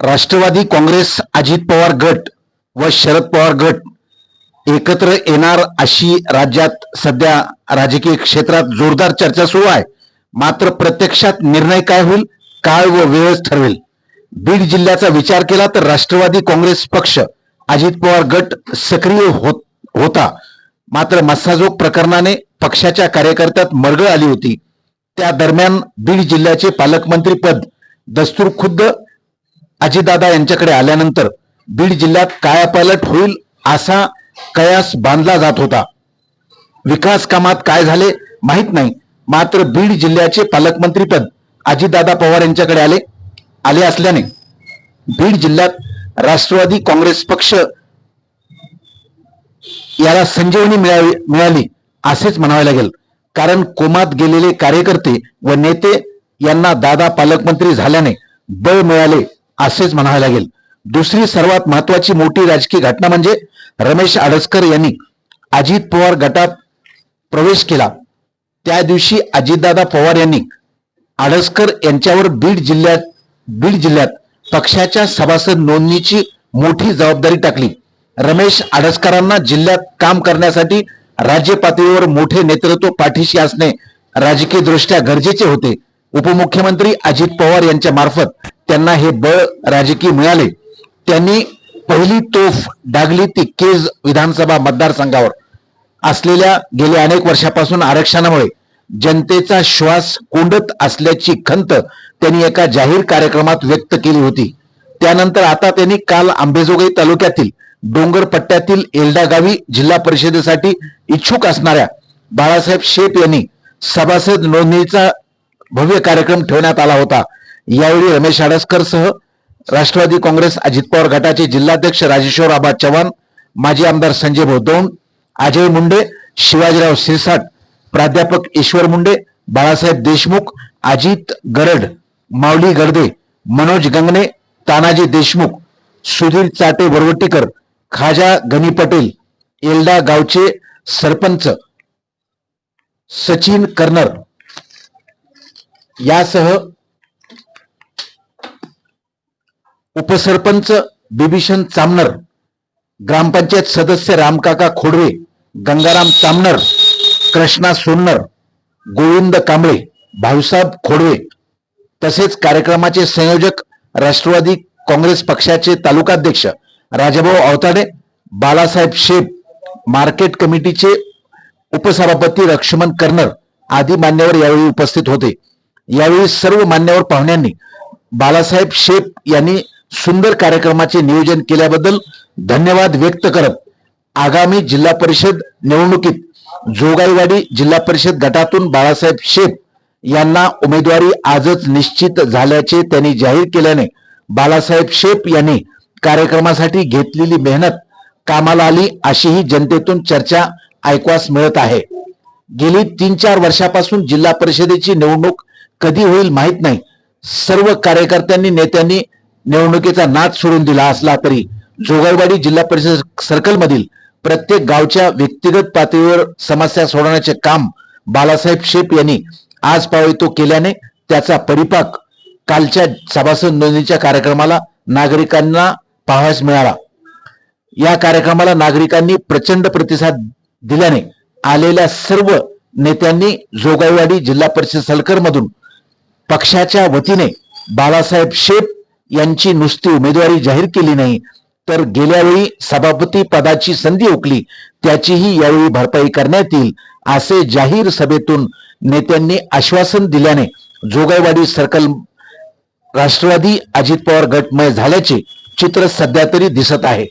राष्ट्रवादी काँग्रेस अजित पवार गट व शरद पवार गट एकत्र येणार अशी राज्यात सध्या राजकीय क्षेत्रात जोरदार चर्चा सुरू आहे. मात्र प्रत्यक्षात निर्णय काय होईल काळ व वेळच ठरवेल. बीड जिल्ह्याचा विचार केला तर राष्ट्रवादी काँग्रेस पक्ष अजित पवार गट सक्रिय होत होता. मात्र मस्साजोग प्रकरणाने पक्षाच्या कार्यकर्त्यात मरगळ आली होती. त्या दरम्यान बीड जिल्ह्याचे पालकमंत्री पद दस्तूर खुद्द अजितदादा यांच्याकडे आल्यानंतर बीड जिल्ह्यात कायापालट होईल असा कयास बांधला जात होता. विकास कामात काय झाले माहीत नाही. मात्र बीड जिल्ह्याचे पालकमंत्रीपद अजितदादा पवार यांच्याकडे आले आले असल्याने बीड जिल्ह्यात राष्ट्रवादी काँग्रेस पक्ष याला संजीवनी मिळावी मिळाली असेच म्हणावे लागेल. कारण कोमात गेलेले कार्यकर्ते व नेते यांना दादा पालकमंत्री झाल्याने बळ मिळाले असेच म्हणावे लागेल. दुसरी सर्वात महत्वाची मोठी राजकीय घटना म्हणजे रमेश आडसकर यांनी अजित पवार गटात प्रवेश केला. त्या दिवशी अजितदादा पवार यांनी आडसकर यांच्यावर बीड जिल्ह्यात बीड जिल्ह्यात पक्षाच्या सभासद नोंदणीची मोठी जबाबदारी टाकली. रमेश आडसकरांना जिल्ह्यात काम करण्यासाठी राज्य पातळीवर मोठे नेतृत्व पाठीशी असणे राजकीयदृष्ट्या गरजेचे होते. उपमुख्यमंत्री अजित पवार यांच्या मार्फत त्यांना हे बळ राजकीय मिळाले. त्यांनी पहिली तोफ डागली ती केज विधानसभा मतदारसंघावर. असलेल्या गेल्या अनेक वर्षापासून आरक्षणामुळे जनतेचा श्वास कोंडत असल्याची खंत त्यांनी एका जाहीर कार्यक्रमात व्यक्त केली होती. त्यानंतर आता त्यांनी काल आंबेजोगाई तालुक्यातील डोंगर पट्ट्यातील एल्डा गावी जिल्हा परिषदेसाठी इच्छुक असणाऱ्या बाळासाहेब शेप यांनी सभासद नोंदणीचा भव्य कार्यक्रम ठेवण्यात आला होता. यावेळी रमेश आडसकरसह राष्ट्रवादी काँग्रेस अजित पवार गटाचे जिल्हाध्यक्ष राजेश्वर आबा चव्हाण माजी आमदार संजय भाऊ अजय मुंडे शिवाजीराव सिरसाट प्राध्यापक ईश्वर मुंडे बाळासाहेब देशमुख अजित गरड माऊली गर्दे मनोज गंगणे तानाजी देशमुख सुधीर चाटे बरवटीकर खाजा गनी पटेल एल्डा गावचे सरपंच सचिन कर्नर. यासह उपसरपंच बिभीषण चामनर ग्रामपंचायत सदस्य रामकाका खोडवे गंगाराम चामनर कृष्णा सोनर गोविंद कांबळे भाऊसाहेब खोडवे तसेच कार्यक्रमाचे संयोजक राष्ट्रवादी काँग्रेस पक्षाचे तालुकाध्यक्ष राजाभाऊ अवताडे बालासाहेब शेप मार्केट कमिटीचे उपसभापती लक्ष्मण कर्नर आदी मान्यवर यावेळी उपस्थित होते. यावेळी सर्व मान्यवर पाहुण्यांनी बालासाहेब शेप यांनी सुंदर कार्यक्रमाचे नियोजन केल्याबद्दल धन्यवाद व्यक्त करत आगामी जिल्हा परिषद निवडणुकीत जोगाईवाडी जिल्हा परिषद गटातून बाळासाहेब शेख यांना उमेदवारी आजच निश्चित झाल्याचे त्यांनी जाहीर केल्याने बाळासाहेब शेप यांनी कार्यक्रमासाठी घेतलेली मेहनत कामाला आली अशीही जनतेतून चर्चा ऐकवास मिळत आहे. गेली तीन चार वर्षापासून जिल्हा परिषदेची निवडणूक कधी होईल माहीत नाही. सर्व कार्यकर्त्यांनी नेत्यांनी निवडणुकीचा नाद सोडून दिला असला तरी जोगाईवाडी जिल्हा परिषद सर्कल मधील प्रत्येक गावच्या व्यक्तिगत पातळीवर समस्या सोडवण्याचे काम बालासाहेब शेप यांनी आज पावितो केल्याने त्याचा परिपाक कालच्या सभासद नोंदणीच्या कार्यक्रमाला नागरिकांना पाहायस मिळाला. या कार्यक्रमाला नागरिकांनी प्रचंड प्रतिसाद दिल्याने आलेल्या सर्व नेत्यांनी जोगाईवाडी जिल्हा परिषद सलकर मधून पक्षाच्या वतीने बाळासाहेब शेप यांची नुसती उमेदवारी जाहीर केली नाही तर गेल्यावेळी सभापती पदाची संधी उकली त्याचीही यावेळी भरपाई करण्यात येईल असे जाहीर सभेतून नेत्यांनी आश्वासन दिल्याने जोगाईवाडी सर्कल राष्ट्रवादी अजित पवार गटमय झाल्याचे चित्र सध्या तरी दिसत आहे.